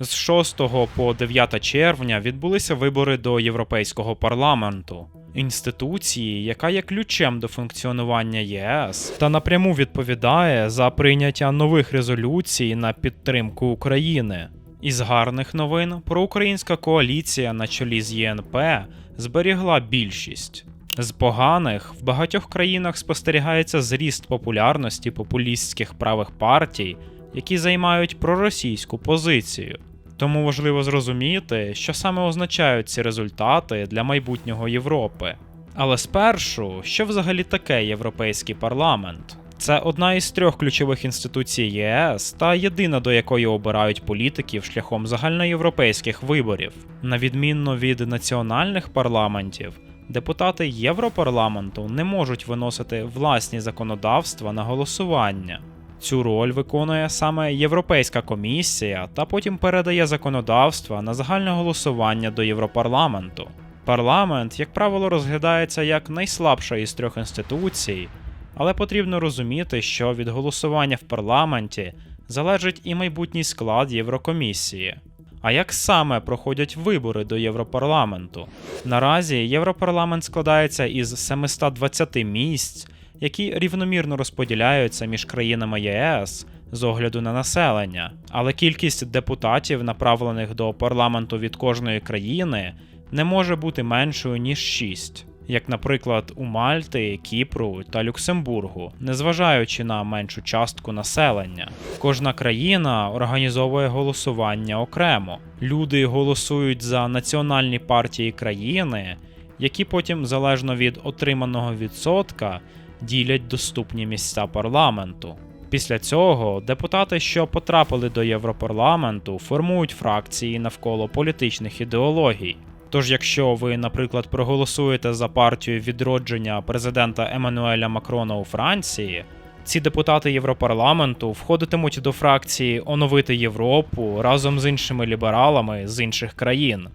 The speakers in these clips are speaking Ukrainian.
З 6 по 9 червня відбулися вибори до Європейського парламенту, інституції, яка є ключем до функціонування ЄС та напряму відповідає за прийняття нових резолюцій на підтримку України. Із гарних новин проукраїнська коаліція на чолі з ЄНП зберігла більшість. З поганих в багатьох країнах спостерігається зріст популярності популістських правих партій, які займають проросійську позицію. Тому важливо зрозуміти, що саме означають ці результати для майбутнього Європи. Але спершу, що взагалі таке Європейський парламент? Це одна із трьох ключових інституцій ЄС та єдина до якої обирають політиків шляхом загальноєвропейських виборів. На відмінно від національних парламентів, депутати Європарламенту не можуть виносити власні законодавства на голосування. Цю роль виконує саме Європейська комісія та потім передає законодавства на загальне голосування до Європарламенту. Парламент, як правило, розглядається як найслабша із трьох інституцій, але потрібно розуміти, що від голосування в парламенті залежить і майбутній склад Єврокомісії. А як саме проходять вибори до Європарламенту? Наразі Європарламент складається із 720 місць, які рівномірно розподіляються між країнами ЄС з огляду на населення, але кількість депутатів, направлених до парламенту від кожної країни, не може бути меншою ніж 6 як, наприклад, у Мальти, Кіпру та Люксембургу, незважаючи на меншу частку населення. Кожна країна організовує голосування окремо. Люди голосують за національні партії країни, які потім, залежно від отриманого відсотка, ділять доступні місця парламенту. Після цього депутати, що потрапили до Європарламенту, формують фракції навколо політичних ідеологій. Тож, якщо ви, наприклад, проголосуєте за партію відродження президента Еммануеля Макрона у Франції, ці депутати Європарламенту входитимуть до фракції Оновити Європу разом з іншими лібералами з інших країн.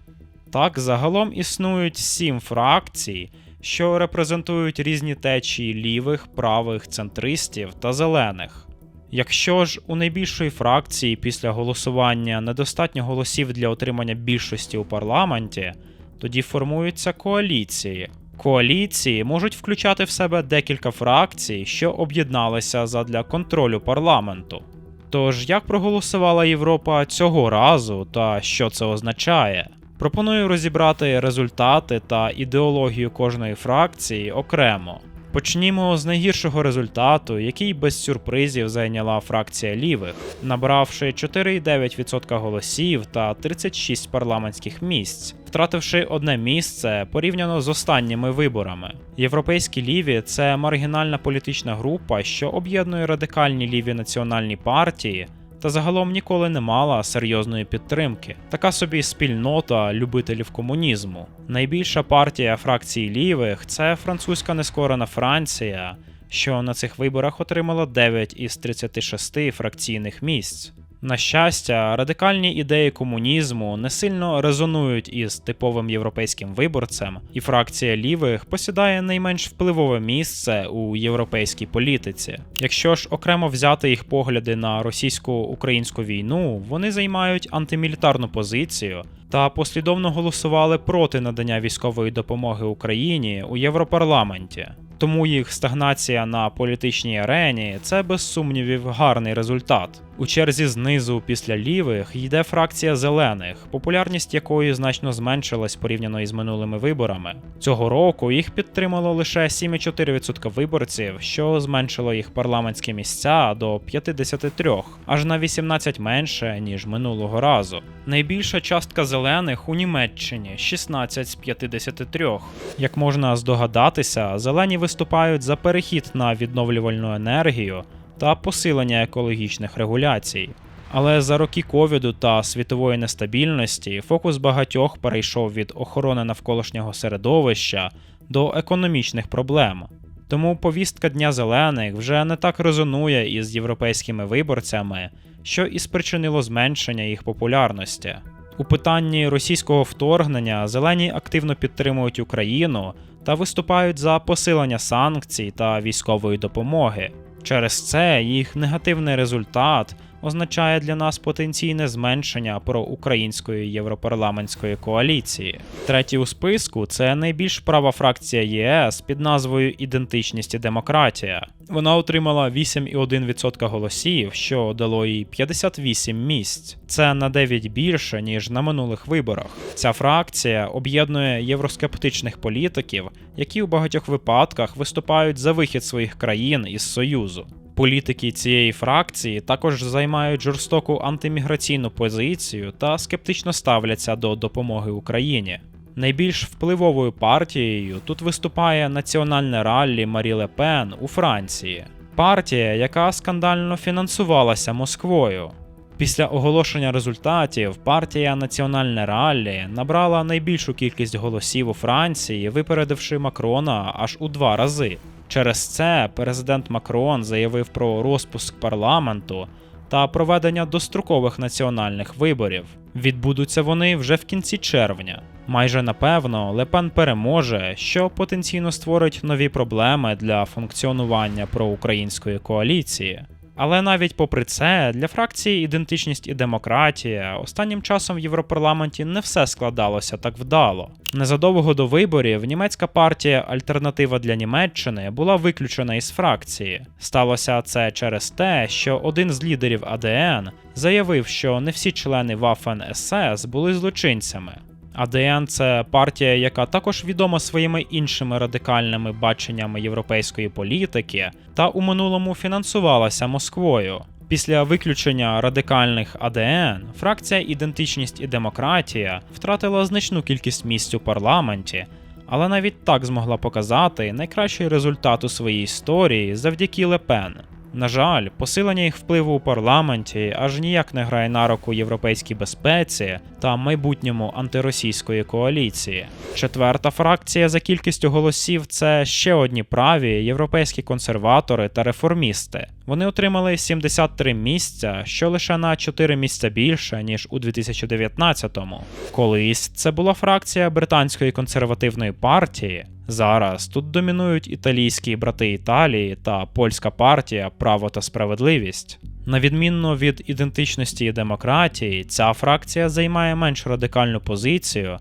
Так, загалом існують сім фракцій, що репрезентують різні течії лівих, правих, центристів та зелених. Якщо ж у найбільшої фракції після голосування недостатньо голосів для отримання більшості у парламенті, тоді формуються коаліції. Коаліції можуть включати в себе декілька фракцій, що об'єдналися задля контролю парламенту. Тож як проголосувала Європа цього разу та що це означає? Пропоную розібрати результати та ідеологію кожної фракції окремо. Почнімо з найгіршого результату, який без сюрпризів зайняла фракція лівих, набравши 4,9% голосів та 36 парламентських місць, втративши одне місце порівняно з останніми виборами. Європейські ліві це маргінальна політична група, що об'єднує радикальні ліві національні партії та загалом ніколи не мала серйозної підтримки. Така собі спільнота любителів комунізму. Найбільша партія фракції лівих це французька нескорена Франція, що на цих виборах отримала 9 із 36 фракційних місць. На щастя, радикальні ідеї комунізму не сильно резонують із типовим європейським виборцем, і фракція лівих посідає найменш впливове місце у європейській політиці. Якщо ж окремо взяти їх погляди на російсько-українську війну, вони займають антимілітарну позицію та послідовно голосували проти надання військової допомоги Україні у Європарламенті. Тому їх стагнація на політичній арені це без сумнівів гарний результат. У черзі знизу після лівих йде фракція зелених, популярність якої значно зменшилась порівняно із минулими виборами. Цього року їх підтримало лише 7,4% виборців, що зменшило їх парламентські місця до 53, аж на 18 менше ніж минулого разу. Найбільша частка зелених у Німеччині 16 з 53. Як можна здогадатися, зелені виступають за перехід на відновлювальну енергію та посилення екологічних регуляцій. Але за роки ковіду та світової нестабільності фокус багатьох перейшов від охорони навколишнього середовища до економічних проблем. Тому повістка Дня Зелених вже не так резонує із європейськими виборцями, що і спричинило зменшення їх популярності. У питанні російського вторгнення зелені активно підтримують Україну та виступають за посилення санкцій та військової допомоги. Через це їх негативний результат означає для нас потенційне зменшення проукраїнської європарламентської коаліції. Третій у списку це найбільш права фракція ЄС під назвою Ідентичність і демократія. Вона отримала 8,1% голосів, що дало їй 58 місць. Це на 9 більше ніж на минулих виборах. Ця фракція об'єднує євроскептичних політиків, які у багатьох випадках виступають за вихід своїх країн із Союзу. Політики цієї фракції також займають жорстоку антиміграційну позицію та скептично ставляться до допомоги Україні. Найбільш впливовою партією тут виступає національне раллі Марі Ле Пен у Франції, партія, яка скандально фінансувалася Москвою. Після оголошення результатів партія Національне раллі набрала найбільшу кількість голосів у Франції, випередивши Макрона аж у два рази. Через це президент Макрон заявив про розпуск парламенту та проведення дострокових національних виборів. Відбудуться вони вже в кінці червня. Майже напевно, Лепен переможе, що потенційно створить нові проблеми для функціонування проукраїнської коаліції. Але навіть попри це, для фракції ідентичність і демократія останнім часом в Європарламенті не все складалося так вдало. Незадовго до виборів німецька партія Альтернатива для Німеччини була виключена із фракції. Сталося це через те, що один з лідерів АДН заявив, що не всі члени Waffen СС були злочинцями. АДН це партія, яка також відома своїми іншими радикальними баченнями європейської політики, та у минулому фінансувалася Москвою. Після виключення радикальних АДН фракція Ідентичність і демократія втратила значну кількість місць у парламенті, але навіть так змогла показати найкращий результат у своїй історії завдяки Лепен. На жаль, посилення їх впливу у парламенті аж ніяк не грає на руку європейській безпеці та майбутньому антиросійської коаліції. Четверта фракція за кількістю голосів це ще одні праві європейські консерватори та реформісти. Вони отримали 73 місця, що лише на 4 місця більше ніж у 2019-му. Колись це була фракція британської консервативної партії. Зараз тут домінують італійські брати Італії та польська партія Право та справедливість. На відмінно від ідентичності і демократії, ця фракція займає менш радикальну позицію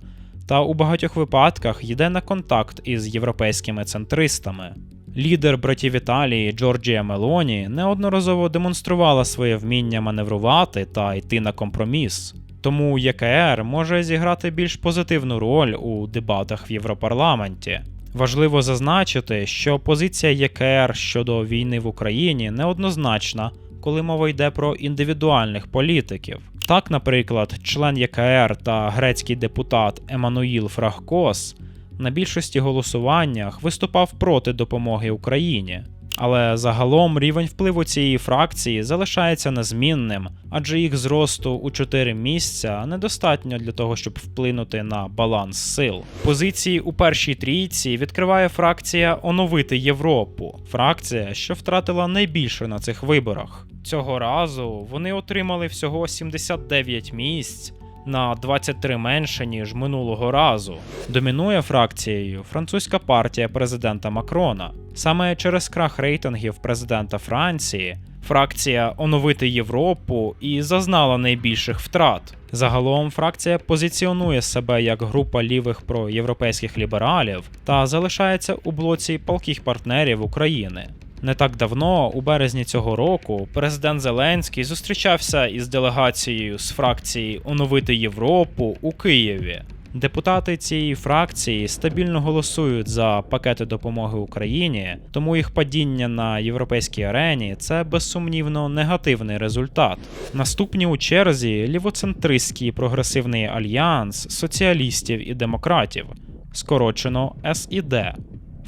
та у багатьох випадках йде на контакт із європейськими центристами. Лідер братів Італії Джорджія Мелоні неодноразово демонструвала своє вміння маневрувати та йти на компроміс. Тому ЄКР може зіграти більш позитивну роль у дебатах в Європарламенті. Важливо зазначити, що позиція ЄКР щодо війни в Україні неоднозначна, коли мова йде про індивідуальних політиків. Так, наприклад, член ЄКР та грецький депутат Еммануїл Фрахкос на більшості голосуваннях виступав проти допомоги Україні. Але загалом рівень впливу цієї фракції залишається незмінним, адже їх зросту у 4 місця недостатньо для того, щоб вплинути на баланс сил. Позиції у першій трійці відкриває фракція Оновити Європу, фракція, що втратила найбільше на цих виборах. Цього разу вони отримали всього 79 місць. На 23 менше ніж минулого разу домінує фракцією французька партія президента Макрона. Саме через крах рейтингів президента Франції фракція оновити Європу і зазнала найбільших втрат. Загалом фракція позиціонує себе як група лівих проєвропейських лібералів та залишається у блоці палких партнерів України. Не так давно, у березні цього року, президент Зеленський зустрічався із делегацією з фракції Оновити Європу у Києві. Депутати цієї фракції стабільно голосують за пакети допомоги Україні, тому їх падіння на європейській арені це безсумнівно негативний результат. Наступні у черзі лівоцентристський прогресивний альянс соціалістів і демократів, скорочено СІД.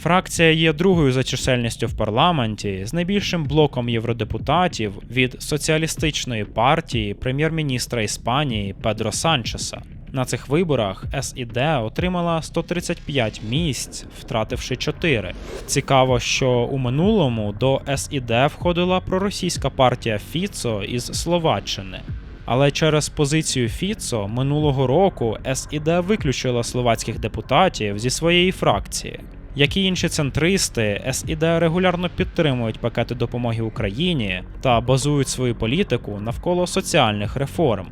Фракція є другою за чисельністю в парламенті з найбільшим блоком євродепутатів від соціалістичної партії прем'єр-міністра Іспанії Педро Санчеса. На цих виборах СІД отримала 135 місць, втративши 4. Цікаво, що у минулому до СІД входила проросійська партія Фіцо із Словаччини. Але через позицію Фіцо минулого року СІД виключила словацьких депутатів зі своєї фракції. Як і інші центристи, СІД регулярно підтримують пакети допомоги Україні та базують свою політику навколо соціальних реформ.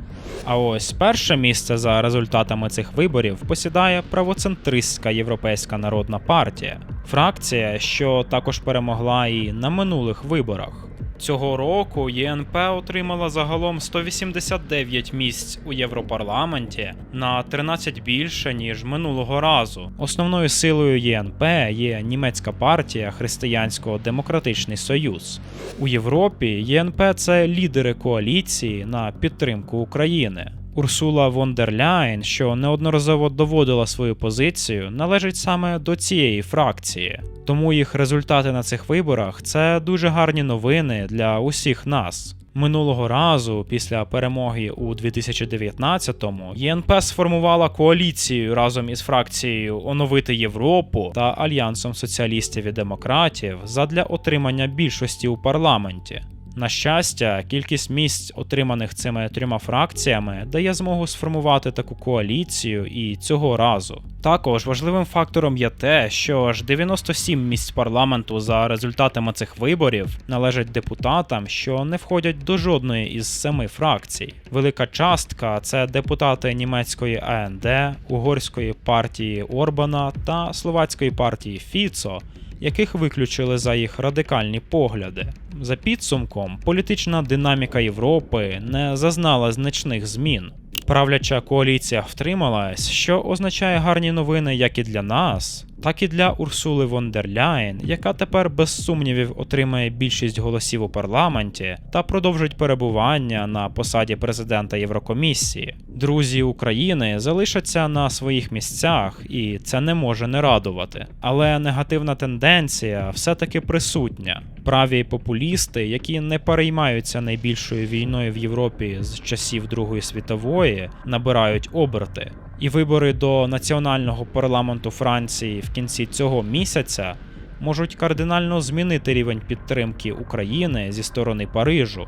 А ось перше місце за результатами цих виборів посідає правоцентристська Європейська народна партія, фракція, що також перемогла і на минулих виборах. Цього року ЄНП отримала загалом 189 місць у Європарламенті на 13 більше ніж минулого разу. Основною силою ЄНП є німецька партія Християнсько-Демократичний Союз. У Європі ЄНП це лідери коаліції на підтримку України. Урсула фон дер Ляєн, що неодноразово доводила свою позицію, належить саме до цієї фракції. Тому їх результати на цих виборах це дуже гарні новини для усіх нас. Минулого разу, після перемоги у 2019-му, ЄНП сформувала коаліцію разом із фракцією Оновити Європу та Альянсом соціалістів і демократів задля отримання більшості у парламенті. На щастя, кількість місць, отриманих цими трьома фракціями, дає змогу сформувати таку коаліцію і цього разу. Також важливим фактором є те, що аж 97 місць парламенту за результатами цих виборів належать депутатам, що не входять до жодної із семи фракцій. Велика частка це депутати німецької АНД, угорської партії Орбана та словацької партії Фіцо яких виключили за їх радикальні погляди. За підсумком, політична динаміка Європи не зазнала значних змін. Правляча коаліція втрималась, що означає гарні новини як і для нас, так і для Урсули фон дер Ляєн, яка тепер без сумнівів отримає більшість голосів у парламенті та продовжить перебування на посаді президента Єврокомісії. Друзі України залишаться на своїх місцях, і це не може не радувати. Але негативна тенденція все-таки присутня. Праві популісти, які не переймаються найбільшою війною в Європі з часів Другої світової, набирають оберти. І вибори до національного парламенту Франції в кінці цього місяця можуть кардинально змінити рівень підтримки України зі сторони Парижу.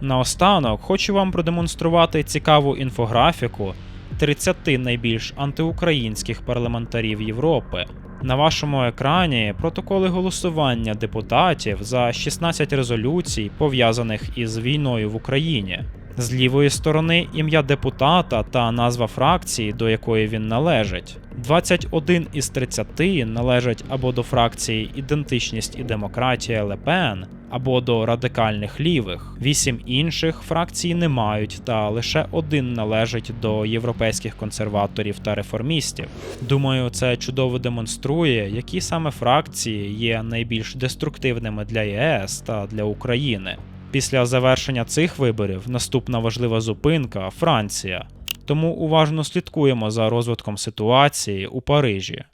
Наостанок хочу вам продемонструвати цікаву інфографіку 30 найбільш антиукраїнських парламентарів Європи. На вашому екрані протоколи голосування депутатів за 16 резолюцій, пов'язаних із війною в Україні. З лівої сторони ім'я депутата та назва фракції, до якої він належить. 21 із 30 належать або до фракції Ідентичність і демократія Лепен, або до радикальних лівих. Вісім інших фракцій не мають, та лише один належить до європейських консерваторів та реформістів. Думаю, це чудово демонструє, які саме фракції є найбільш деструктивними для ЄС та для України. Після завершення цих виборів наступна важлива зупинка Франція. Тому уважно слідкуємо за розвитком ситуації у Парижі.